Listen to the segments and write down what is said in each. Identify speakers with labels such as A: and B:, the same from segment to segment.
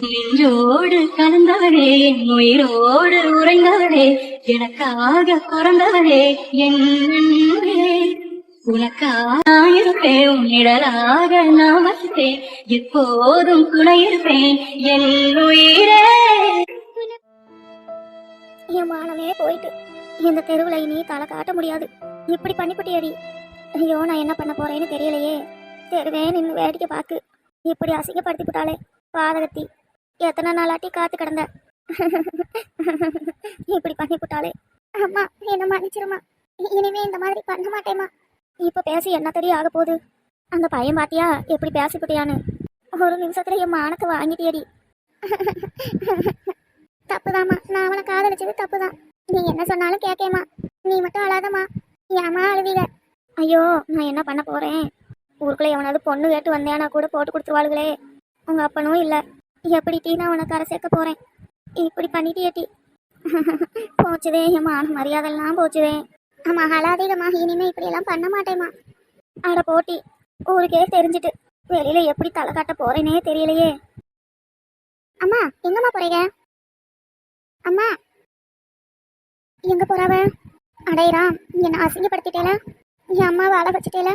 A: நெஞ்சோடு கலந்தவளே என் உயிரோடு உறைந்தவளே எனக்காக பிறந்தவளே என் அன்பே. உனக்காக நான் இருப்பேன் எப்போதும் துணையிருப்பேன் என் உயிரே.
B: என் மானமே போயிட்டு இந்த தெருவில் இனி தலை காட்ட முடியாது. இப்படி பண்ணிவிட்டியடி ஐயோ நான் என்ன பண்ண போறேன்னு தெரியலையே. தெருவே நின்று வேடிக்கை பார்க்கு. இப்படி அசிங்கப்படுத்தி விட்டாளே பாதகத்தி. எத்தனை நாளாட்டி காத்து கிடந்த? இப்படி பண்ணி விட்டாலே அம்மா என்ன மன்னிச்சிருமா. இனிமே இந்த மாதிரி பண்ண மாட்டேம்மா. இப்போ பேசி என்ன தெரிய ஆக போகுது? அந்த பையன் பாத்தியா எப்படி பேசிவிட்டியான்னு ஒரு நிமிஷத்துல என் மானத்தை வாங்கிட்டியடி. தப்புதாம்மா. நான் அவனை காதலிச்சது தப்புதான். நீ என்ன சொன்னாலும் கேட்கேம்மா நீ மட்டும் அழாதம்மா. ஏமா அழுவீங்க ஐயோ நான் என்ன பண்ண போறேன்? ஊருக்குள்ள எவனாவது பொண்ணு கேட்டு வந்தேனா கூட போட்டு கொடுத்துருவாளுகளே. உங்க அப்பனும் இல்லை. எப்படி டீ நான் உனக்கு அரை சேர்க்க போறேன்? இப்படி பண்ணிட்டியே டீ. போச்சுதே ஏமா மரியாதைலாம் போச்சுதே ஆமா அழாதீங்கம்மா இனிமே இப்படி எல்லாம் பண்ண மாட்டேம்மா. அட போட்டி ஊருக்கே தெரிஞ்சுட்டு. வெளியில எப்படி தலை காட்ட போறேனே தெரியலையே. அம்மா எங்கம்மா போறீங்க? அம்மா. எங்க போறாவ? அடையரா என்ன அசிங்கப்படுத்திட்டேல? என் அம்மாவை அழ வச்சுட்டேல?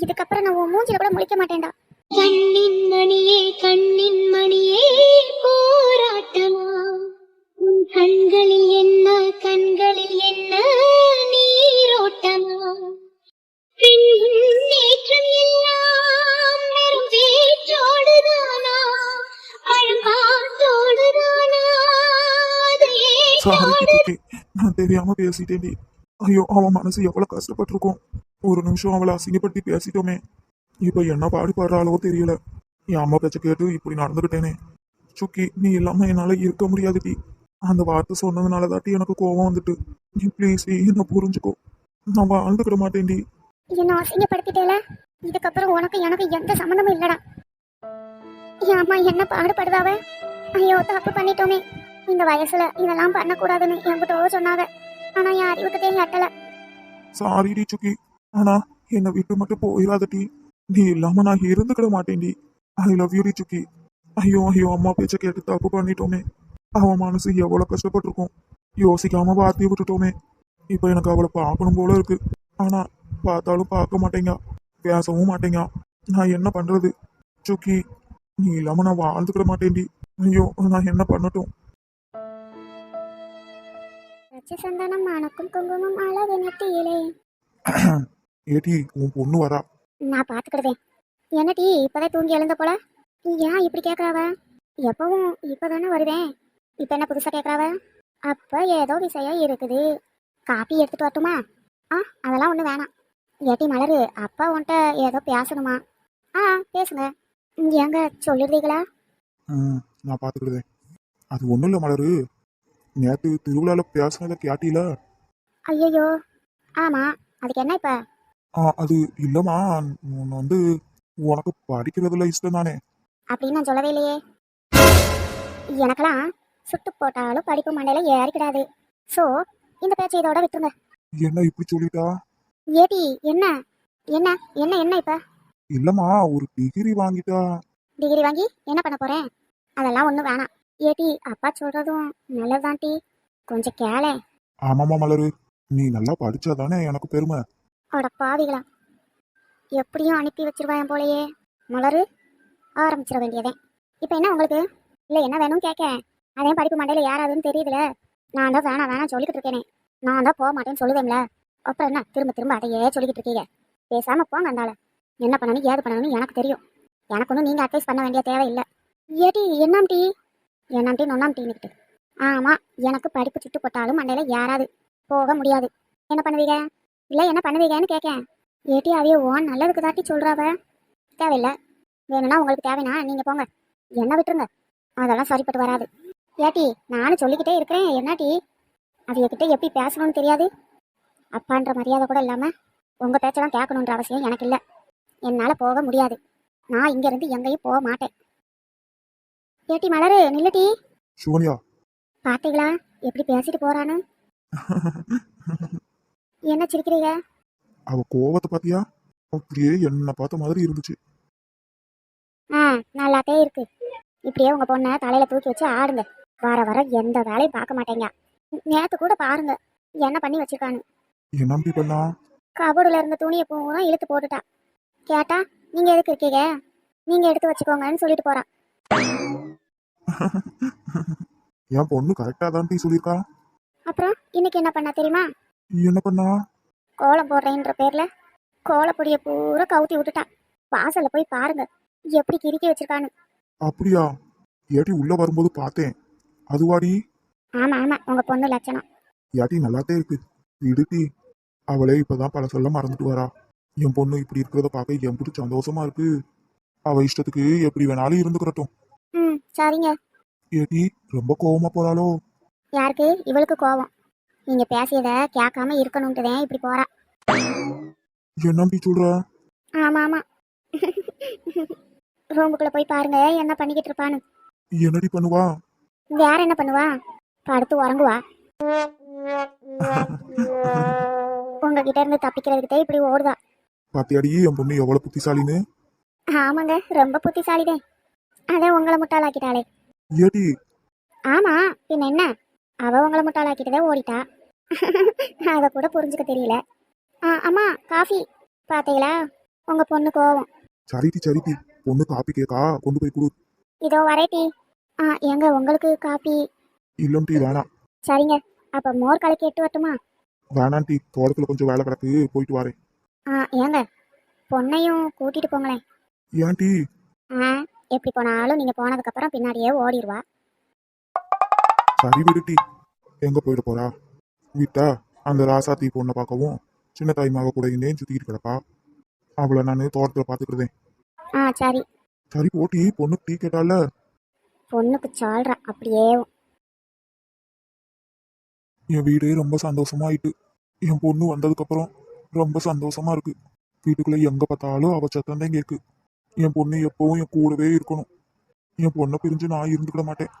B: இதுக்கப்புறம் நான் உன் மூஞ்சில கூட முழிக்க மாட்டேன்டா.
A: கண்ணின் மணியே கண்ணின் மணியே போராட்டமா? உன் கண்களில் என்ன கண்களில் என்ன நீரோட்டமா? நேற்றம் எல்லாம் வெறும் பேச்சோடுதானா? பழங்காத்தோடுதானா
C: சாரி நான் தெரியாம பேசிட்டேன்டி ஐயோ அவன் மனசு எவ்வளவு கஷ்டப்பட்டிருக்கும். ஒரு நிமிஷம் அவளை அசிங்கப்படுத்தி பேசிட்டோமே. இப்ப என்ன பாடுபடுறாளோ தெரியல. என் அம்மா பேச்ச கேட்டு இப்படி நடந்துகிட்டேனே. சுக்கி நீ இல்லாம என்னால இருக்க முடியாது டி. அந்த வார்த்தை சொன்னதுனால தாட்டி எனக்கு கோவம் வந்துட்டு. நீ ப்ளீஸ் என்ன புரிஞ்சுக்கோ. நான் வாழ்ந்துக்கிட மாட்டேன்டி
B: என்ன அசிங்கப்படுத்திட்டேல? இதுக்கப்புறம் உனக்கு எனக்கு எந்த சம்மந்தமும் இல்லடா. என் அம்மா என்ன பாடுபடுதாவ? ஐயோ தப்பு பண்ணிட்டோமே. இந்த வயசுல இதெல்லாம் பண்ணக்கூடாதுன்னு என்கிட்ட சொன்னாங்க ஆனா என் அறிவுக்கு எட்டல
C: சாரி டி சுக்கி. ஆனா என்னை விட்டு மட்டும் போயிடாத டி. நீ இல்லாம நான் இருந்துக்கிட மாட்டேன்டி. ஐ லவ் யூ டி சுக்கி ஐயோ ஐயோ அம்மா பேச்ச கேட்டு தப்பு பண்ணிட்டோமே. அவன் மனசு எவ்வளவு கஷ்டப்பட்டிருக்கும். யோசிக்காம வார்த்தையை விட்டுட்டோமே. இப்போ எனக்கு அவளை பார்க்கணும் போல இருக்கு. ஆனா பார்த்தாலும் பார்க்க மாட்டேங்க. பேசவும் மாட்டேங்க. நான் என்ன பண்றது? சுக்கி நீ இல்லாம நான் வாழ்ந்துக்கிட மாட்டேன்டி. ஐயோ நான் என்ன பண்ணட்டும்? ஏடி உன் பொண்ணு வரா.
B: நான் பாத்துக்கிடுதேன் என்னடி இப்பதான் தூங்கி எழுந்த போல? ஏன் இப்படி கேக்குறாவ? எப்பவும் இப்பதானே வருவேன். இப்ப என்ன புதுசா கேக்குறாவ? அப்ப ஏதோ விஷயம் இருக்குது. காப்பி எடுத்துட்டு வரட்டுமா? ஆ அதெல்லாம் ஒண்ணு வேணாம். ஏட்டி மலரு அப்பா உன்கிட்ட ஏதோ பேசணுமா? ஆ பேசுங்க. ஏங்க சொல்லிடுறீங்களா?
C: நான் பார்த்துக்கிடுதேன் அது ஒன்றும் இல்லை மலரு. நேற்று திருவிழாவில் பேசுனதை கேட்டீல?
B: ஐயோ ஆமா அதுக்கு என்ன இப்ப?
C: அது இல்லைம்மா. வந்து உனக்கு படிக்கிறதுல இஷ்டம் தானே.
B: அப்படின்னு நான் சொல்லவே இல்லையே. எனக்கெல்லாம் சுட்டு போட்டாலும் படிப்பு மண்டையில ஏறிக்கிடாது. ஸோ இந்த பேச்சை இதோட விட்டுருங்க.
C: என்ன இப்படி சொல்லிட்டா?
B: ஏடி என்ன? என்ன என்ன என்ன இப்ப?
C: இல்லைம்மா ஒரு டிகிரி வாங்கிட்டா.
B: டிகிரி வாங்கி என்ன பண்ண போறேன்? அதெல்லாம் ஒன்றும் வேணாம். ஏடி அப்பா சொல்றதும் நல்லதுதான் டி. கொஞ்சம் கேளே.
C: ஆமாம்மா மலரு. நீ நல்லா படிச்சாதானே எனக்கு பெருமை.
B: அட பாவிகளா. எப்படியும் அனுப்பி வச்சிருவான் போலயே. மலரு ஆரம்பிச்சிட வேண்டியதே. இப்போ என்ன உங்களுக்கு? இல்லை என்ன வேணும் கேட்க அதே படிப்பு மண்டையில் யாராதுன்னு தெரியுதுல. நான் தான் வேணாம் வேணாம் சொல்லிக்கிட்டு இருக்கேனே. நான் தான் போக மாட்டேன்னு சொல்லுவேன்ல அப்புறம் என்ன? திரும்ப திரும்ப அதையே சொல்லிக்கிட்டு இருக்கீங்க. பேசாமல் போங்க அந்தால என்ன பண்ணணும் ஏது பண்ணணும்னு எனக்கு தெரியும். எனக்கு ஒன்றும் நீங்கள் அட்வைஸ் பண்ண வேண்டிய தேவையில்லை. ஏடி என்னாம் டீ என்னாம் டீ நொன்னாம் டீன்னுக்கிட்டு ஆமாம் எனக்கு படிப்பு சுட்டு போட்டாலும் மண்டையில் யாராவது போக முடியாது. என்ன பண்ணுவீங்க? இல்லை என்ன பண்ணுவீங்கன்னு கேட்கேன். ஏட்டி அவைய ஓன் நல்லதுக்கு தாட்டி சொல்கிறாவ தேவையில்லை. வேணும்னா உங்களுக்கு தேவைன்னா நீங்கள் போங்க. என்ன விட்டுருங்க. அதெல்லாம் சரிப்பட்டு வராது. ஏட்டி நானும் சொல்லிக்கிட்டே இருக்கிறேன். என்னாட்டி? அவையக்கிட்ட எப்படி பேசணும்னு தெரியாது. அப்பான்ற மரியாதை கூட இல்லாமல் உங்கள் பேச்செல்லாம் கேட்கணுன்ற அவசியம் எனக்கு இல்லை. என்னால் போக முடியாது. நான் இங்கேருந்து எங்கேயும் போக மாட்டேன். ஏட்டி மலரு நில்லுட்டி.
C: சிவனியா
B: பார்த்தீங்களா எப்படி பேசிட்டு போறான்னு? என்ன சிரிக்கிறீங்க?
C: அவ கோவத்தை பாத்தியா? அப்படியே என்ன பார்த்த மாதிரி இருந்துச்சு.
B: ஆ நல்லாத்தே இருக்கு. இப்படியே உங்க பொண்ணை தலையில தூக்கி வச்சு ஆடுங்க. வர வர எந்த வேலையும் பார்க்க மாட்டேங்க. நேத்து கூட பாருங்க என்ன பண்ணி வச்சிருக்கான்னு.
C: என்ன அப்படி பண்ணா?
B: கபோர்டுல இருந்த துணியை பூரா இழுத்து போட்டுட்டா. கேட்டா நீங்க எதுக்கு இருக்கீங்க? நீங்க எடுத்து வச்சுக்கோங்கன்னு சொல்லிட்டு போறா.
C: என் பொண்ணு கரெக்டா தான் சொல்லியிருக்கா.
B: அப்புறம் இன்னைக்கு என்ன பண்ணா தெரியுமா?
C: என்ன பண்ணா
B: கோலம் போடுறேன்ற பேர்ல கோலப்பொடியை பூரா கவுத்தி விட்டுட்டா வாசல்ல போய் பாருங்க எப்படி கிறுக்கி வச்சிருக்கான்னு.
C: அப்படியா? ஏட்டி உள்ள வரும்போது பார்த்தேன். அதுவாடி?
B: ஆமா ஆமா உங்க பொண்ணு லட்சணம்.
C: ஏட்டி நல்லாத்தே இருக்கு. விடுட்டி அவளே இப்பதான் பல சொல்ல மறந்துட்டு வரா. என் பொண்ணு இப்படி இருக்கிறத பார்க்க என் புடி சந்தோஷமா இருக்கு. அவ இஷ்டத்துக்கு எப்படி வேணாலும் இருந்துக்கிறட்டும்.
B: ம் சரிங்க.
C: ஏட்டி ரொம்ப கோவமா போறாளோ?
B: யாருக்கு? இவளுக்கு கோவம். நீங்க பேசியத கேட்காம இருக்கணும்ட்டுதான் இப்படி போறா.
C: என்ன அப்படி சொல்ற?
B: ஆமா ஆமா ரூமுக்குள்ள போய் பாருங்க என்ன பண்ணிக்கிட்டு இருப்பான்னு.
C: என்னடி பண்ணுவா?
B: வேற என்ன பண்ணுவா? படுத்து உறங்குவா. உங்ககிட்ட இருந்து தப்பிக்கிறதுக்கிட்டே இப்படி ஓடுதா.
C: பாத்தியாடி என் பொண்ணு எவ்வளவு புத்திசாலின்னு?
B: ஆமாங்க ரொம்ப புத்திசாலிதான் அதான் உங்களை முட்டாளாக்கிட்டாளே.
C: ஏடி?
B: ஆமா பின்ன என்ன? அவ உங்களை முட்டாளாக்கிட்டதே ஓடிட்டா. அத கூட புரிஞ்சுக்க தெரியல. ஆ, அம்மா காஃபி. பாத்தீங்களா? உங்க பொண்ணு கோவம்.
C: சரிட்டி சரிட்டி. பொண்ணு காப்பி கேக்கா? கொண்டு போய் கொடு.
B: இதோ வரேட்டி. ஆ எங்க உங்களுக்கு காப்பி?
C: இல்லம் டீ வேணாம்.
B: சரிங்க. அப்ப மோர் கலக்கி எட்டு வரட்டுமா?
C: வேணாம் டீ. தோட்டத்துல கொஞ்சம் வேலை கிடக்கு. போயிட்டு வரேன்.
B: ஆ ஏங்க பொண்ணையும் கூட்டிட்டு போங்களேன்.
C: ஏன் டீ?
B: ஆ எப்படி போனாலும் நீங்க போனதுக்கு அப்புறம் பின்னாடியே ஓடிடுவா
C: சரி எங்க போயிட போறா? விட்டா அந்த ராசாத்தி பொண்ணை பார்க்கவும் சின்ன தாய்மாக கூட இந்தேன் சுத்திக்கிட்டு கிடப்பா. அவளை நான் தோட்டத்துல பாத்துக்கிறதேன்
B: ஆ சரி.
C: சரி போட்டி. பொண்ணுக்கு டீ கேட்டால?
B: பொண்ணுக்கு சொல்றா அப்படியே.
C: என் வீடு ரொம்ப சந்தோஷமா ஆயிட்டு என் பொண்ணு வந்ததுக்கு அப்புறம் ரொம்ப சந்தோஷமா இருக்கு. வீட்டுக்குள்ள எங்க பார்த்தாலும் அவ சத்தம் தான் கேக்கு. என் பொண்ணு எப்பவும் என் கூடவே இருக்கணும். என் பொண்ணை பிரிஞ்சு நான் இருந்துக்கிட மாட்டேன்.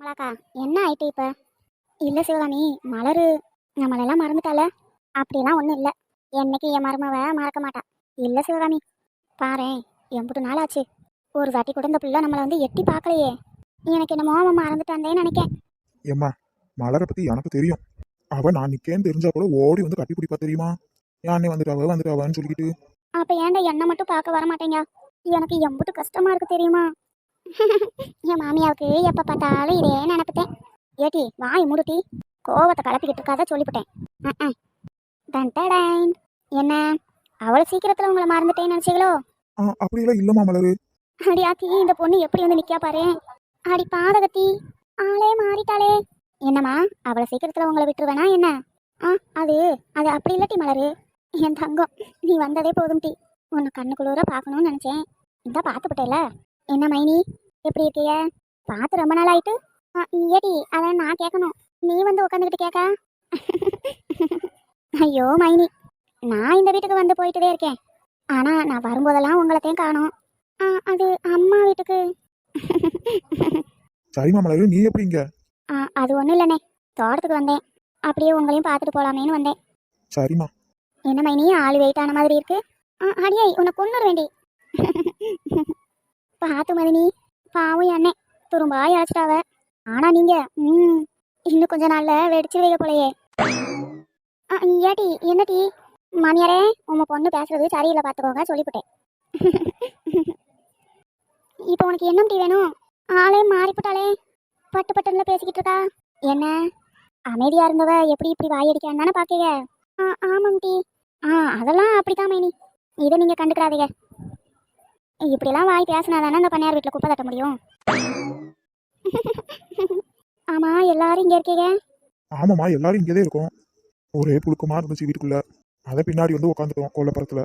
B: மலாக்கா என்ன ஆயிட்டு இப்ப? இல்ல சிவகாமி மலரு. நம்மளெல்லாம் மறந்துட்டால அப்படிலாம் ஒண்ணும் இல்ல. என்னைக்கு என் மருமவ மறக்க மாட்டா. இல்ல சிவகாமி பாரேன் எம்புட்டு நாள் ஆச்சு. ஒரு வாட்டி கூட இந்த பிள்ளை நம்மளை வந்து எட்டி பார்க்கலையே எனக்கு என்னமோ அவன் மறந்துட்டாந்தேன்னு நினைக்கேன்.
C: ஏம்மா மலரை பத்தி எனக்கு தெரியும். அவ நான் நிக்கேன்னு தெரிஞ்சா கூட ஓடி வந்து கட்டி பிடிப்பா தெரியுமா? யானே வந்துட்டாவ வந்துட்டாவான்னு சொல்லிக்கிட்டு.
B: அப்ப ஏன்டா என்ன மட்டும் பார்க்க வர மாட்டேங்க? எனக்கு எம்புட்டு கஷ்டமா இருக்கு தெரியுமா? என் மாமியாவுக்கு எப்ப பார்த்தாலும் இதே நினைப்புட்டேன் ஏட்டி வாய் முடுட்டி. கோவத்தை கலப்பிக்கிட்டு இருக்காத சொல்லிவிட்டேன் அஹ். டன் டடைன். என்ன? அவ்வளவு சீக்கிரத்துல உங்களை மறந்துட்டேன்னு நினைச்சீங்களோ?
C: அப்படியெல்லாம் இல்லம்மா மலரு.
B: அடி ஆத்தி இந்த பொண்ணு எப்படி வந்து நிக்கா பாரு. அடி பாதகத்தி. ஆளே மாறிட்டாளே. என்னம்மா அவளை சீக்கிரத்துல உங்களை விட்டுருவேனா என்ன? ஆ அது அது அப்படி இல்லட்டி மலரு. என் தங்கம் நீ வந்ததே போதும் டி. உன்னை கண்ணுக்குள்ளூர பார்க்கணும்னு நினைச்சேன். இந்த பார்த்துப்பட்டேல என்ன மைனி? எப்படி இருக்கிய? பார்த்து ரொம்ப நாள் ஆயிட்டு ஏடி அதான் நான் கேட்கணும் நீ வந்து உட்காந்துக்கிட்டு கேட்க ஐயோ மைனி. நான் இந்த வீட்டுக்கு வந்து போயிட்டுதே இருக்கேன். ஆனா நான் வரும்போதெல்லாம் உங்களைத்தையும் காணோம். அது அம்மா வீட்டுக்கு.
C: சரிம்மா மலரு நீ எப்படி இங்க?
B: அது ஒன்றும் இல்லைண்ணே. தோட்டத்துக்கு வந்தேன். அப்படியே உங்களையும் பார்த்துட்டு போலாமேன்னு வந்தேன்.
C: சரிம்மா
B: என்ன மைனி? ஆள் வெயிட் ஆன மாதிரி இருக்கு. அடியே உன்னை கொண்டுட வேண்டி பார்த்து மதினி பாவம் அண்ணே. துரும்பாய் அழைச்சிட்டாவ. ஆனா நீங்க ம் இன்னும் கொஞ்ச நாள்ல வெடிச்சு வைக்க போலையே. ஏட்டி ஏடி என்னடி? மாமியாரே உங்க பொண்ணு பேசுறது சரியில்லை பார்த்துக்கோங்க சொல்லிவிட்டேன் இப்போ உனக்கு என்ன டீ வேணும்? ஆளே மாறிப்பட்டாளே. பட்டு பட்டுன்னு பேசிக்கிட்டு இருக்கா. என்ன? அமைதியா இருந்தவ எப்படி இப்படி வாயடிக்கான்னு தானே பாக்கீங்க? ஆ ஆமாம் டி ஆ அதெல்லாம் அப்படிதான் மைனி. இதை நீங்க கண்டுக்கிறாதீங்க. இப்படிலாம் வாய் பேசினா தானே அந்த பண்ணையார் வீட்டில் குப்பை தட்ட முடியும்? ஆமா எல்லாரும் இங்க இருக்கீங்க?
C: ஆமாம்மா எல்லாரும் இங்கேதான் இருக்கோம். ஒரே புழுக்கமா இருந்துச்சு வீட்டுக்குள்ள. அதை பின்னாடி வந்து உட்காந்துட்டோம் கொல்லப்புறத்துல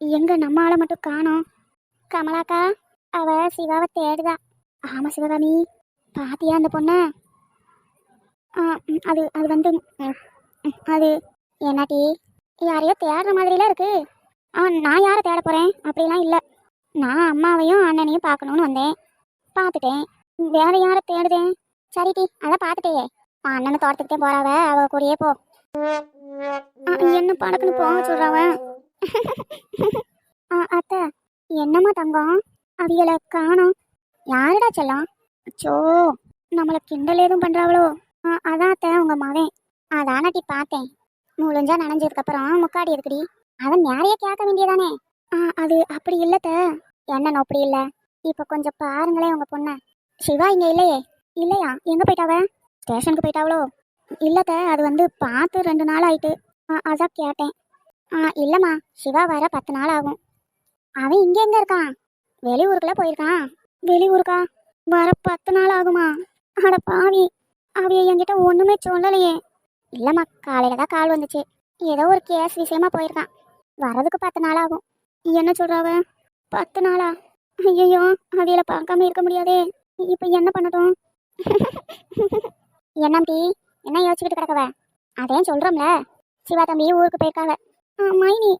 B: எங்க நம்ம ஆளை மட்டும் காணோம். கமலாக்கா அவ சிவாவை தேடுதா. ஆமா சிவகாமி. பாத்தியா அந்த பொண்ண? அது அது வந்து ம், ம், அது என்னாட்டி யாரையோ தேடுற மாதிரிலாம் இருக்கு. ஆ நான் யாரை தேட போறேன்? அப்படிலாம் இல்லை. நான் அம்மாவையும் அண்ணனையும் பார்க்கணும்னு வந்தேன். பார்த்துட்டேன். வேற யாரை தேடுதேன் சரி அதை பார்த்துட்டேயே. பார்த்துட்டே அண்ணனை தோட்டத்துக்கிட்டே போறாவ அவ கூடயே போ. என்ன படக்குன்னு போக சொல்றாவ? ஆ, அத்தை என்னம்மா தங்கம்? அவியலை காணோம். யாருடா செல்லம்? அச்சோ நம்மள கிண்டல் எதுவும் பண்றாவளோ? ஆ, அதான் அத்தை உங்க மகன். அதானட்டி பார்த்தேன். முழிஞ்சா நனைஞ்சதுக்கு அப்புறம் முக்காடி இருக்குடி அதை நிறைய கேட்க வேண்டியதானே? ஆ, அது அப்படி இல்லைத்த. என்ன அப்படி இல்ல? இப்ப கொஞ்சம் பாருங்களேன் உங்க பொண்ண. சிவா இங்க இல்லையே? இல்லையா? எங்க போயிட்டாவ? ஸ்டேஷனுக்கு போயிட்டாவளோ? இல்லைத்த அது வந்து பார்த்து ரெண்டு நாள் ஆயிட்டு. ஆ, அதான் கேட்டேன். ஆ இல்லம்மா சிவா வர பத்து நாள் ஆகும். அவன் இங்க எங்க இருக்கான்? வெளியூருக்குள்ள போயிருக்கான். வெளியூருக்கா? வர பத்து நாள் ஆகுமா? அட பாவி. அவைய என்கிட்ட ஒண்ணுமே சொல்லலையே. இல்லம்மா காலையில தான் கால் வந்துச்சு. ஏதோ ஒரு கேஸ் விஷயமா போயிருக்கான். வரதுக்கு பத்து நாள் ஆகும். என்ன சொல்றாவ பத்து நாளா? ஐயோ அவையில பார்க்காம இருக்க முடியாதே. இப்ப என்ன பண்ணட்டும்? என்னம்டி என்ன யோசிச்சுக்கிட்டு கிடக்கவ? அதேன் சொல்றோம்ல. சிவா தம்பி ஊருக்கு போயிருக்காங்க. ஆ, மைனி.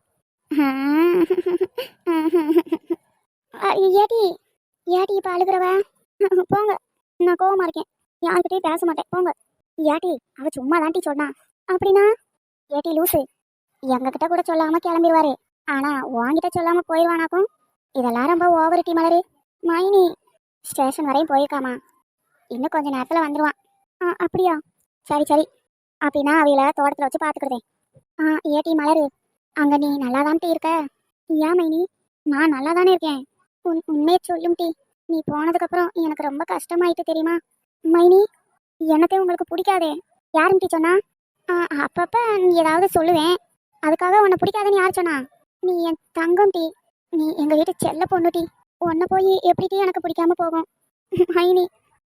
B: ஏடி ஏடி இப்ப அழுகுறவ? போங்க. நான் கோவமா இருக்கேன். யார்கிட்டயும் பேச மாட்டேன். போங்க. ஏடி அவ சும்மா தாண்டி சொன்னா. அப்படின்னா? ஏடி லூசு எங்ககிட்ட கூட சொல்லாம கிளம்பிடுவாரு. ஆனா உன்கிட்ட சொல்லாம போயிடுவானாக்கும் இதெல்லாம் ரொம்ப ஓவர் டி மலரு. மைனி ஸ்டேஷன் வரையும் போயிருக்காமா? இன்னும் கொஞ்ச நேரத்துல வந்துடுவான் ஆ அப்படியா? சரி சரி. அப்படின்னா அவையில தோட்டத்தில் வச்சு பாத்துக்கிடுதேன் ஆ ஏடி மலரு அங்கே நீ நல்லா இருக்க? ஏன் மைனி? நான் நல்லா தானே இருக்கேன். உன் உண்மையை சொல்லும் டி. நீ போனதுக்கப்புறம் எனக்கு ரொம்ப கஷ்டமாயிட்டு தெரியுமா? மைனி எனக்கு உங்களுக்கு பிடிக்காதே? யாருன்னு டீ சொன்னா? ஆ, நீ ஏதாவது சொல்லுவேன். அதுக்காக உன்னை பிடிக்காதுன்னு யார் சொன்னா? நீ என் தங்கம் டீ. நீ எங்கள் வீட்டு செல்ல பொண்ணு டீ. உன்னை போய் எப்படி டீ எனக்கு பிடிக்காம போகும்? ஐனி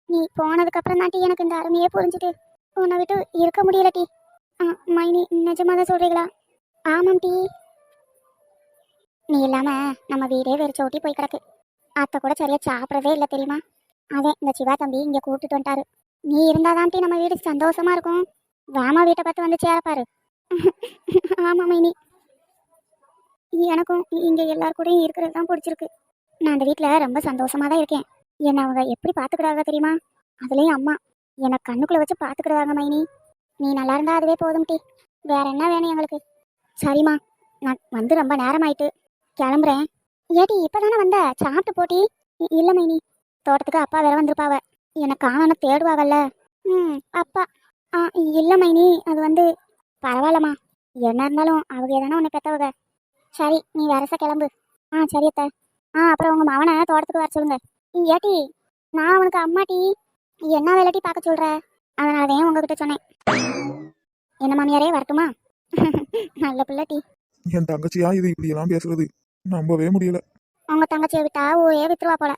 B: நீ போனதுக்கப்புறம் தான் டீ எனக்கு இந்த அருமையே புரிஞ்சுது. உன்னை விட்டு இருக்க முடியல டீ. ஆ, மைனி நிஜமாக தான் சொல்கிறீங்களா ஆமாம் டீ. நீ இல்லாம நம்ம வீடே சோட்டி போய் கிடக்கு. அத்தை கூட சரியாக சாப்பிட்றதே இல்லை தெரியுமா? அதே இந்த சிவா தம்பி இங்கே கூப்பிட்டுட்டு வந்துட்டாரு. நீ இருந்தாதான் டீ நம்ம வீடு சந்தோஷமா இருக்கும். வாமா வீட்டை பார்த்து வந்து சேரப்பாரு ஆமாம் மைனி. எனக்கும் இங்கே எல்லார் கூடயும் இருக்கிறது தான் பிடிச்சிருக்கு. நான் அந்த வீட்டில் ரொம்ப சந்தோஷமாக தான் இருக்கேன். என்னை அவங்க எப்படி பார்த்துக்கிறாங்க தெரியுமா? அதுலேயும் அம்மா என்னை கண்ணுக்குள்ளே வச்சு பார்த்துக்கிறாங்க மைனி. நீ நல்லா இருந்தா அதுவே போதும் டி. வேற என்ன வேணும் எங்களுக்கு? சரிம்மா நான் வந்து ரொம்ப நேரம் ஆயிட்டு கிளம்புறேன். ஏடி இப்பதானே வந்த? சாப்பிட்டு போட்டி இல்லை மைனி. தோட்டத்துக்கு அப்பா வேற வந்திருப்பாவ. என்னை காணணும் தேடுவாவல்ல ம் அப்பா. ஆ இல்லை மைனி அது வந்து பரவாயில்லம்மா. என்ன இருந்தாலும் அவங்க எதனா உன்னை பெற்றவங்க சரி நீ வரச கிளம்பு. ஆ சரி அத்தை. ஆ அப்புறம் உங்க மவனை தோட்டத்துக்கு வர சொல்லுங்க. ஏட்டி நான் அவனுக்கு அம்மாட்டி என்ன வேலைட்டி பார்க்க சொல்ற? அதனால தான் உங்ககிட்ட சொன்னேன். என்ன மாமியாரே வரட்டுமா? நல்ல பிள்ளை டி
C: என் தங்கச்சியா இது இப்படி எல்லாம் பேசுறது? நம்பவே முடியல.
B: உங்க தங்கச்சியை விட்டா ஊரே வித்துருவா போல.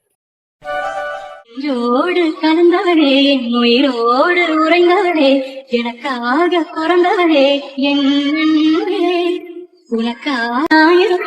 D: உயிரோடு கலந்தவனே என் உயிரோடு உறைந்தவனே எனக்காக பிறந்தவனே என் அன்பே உனக்காக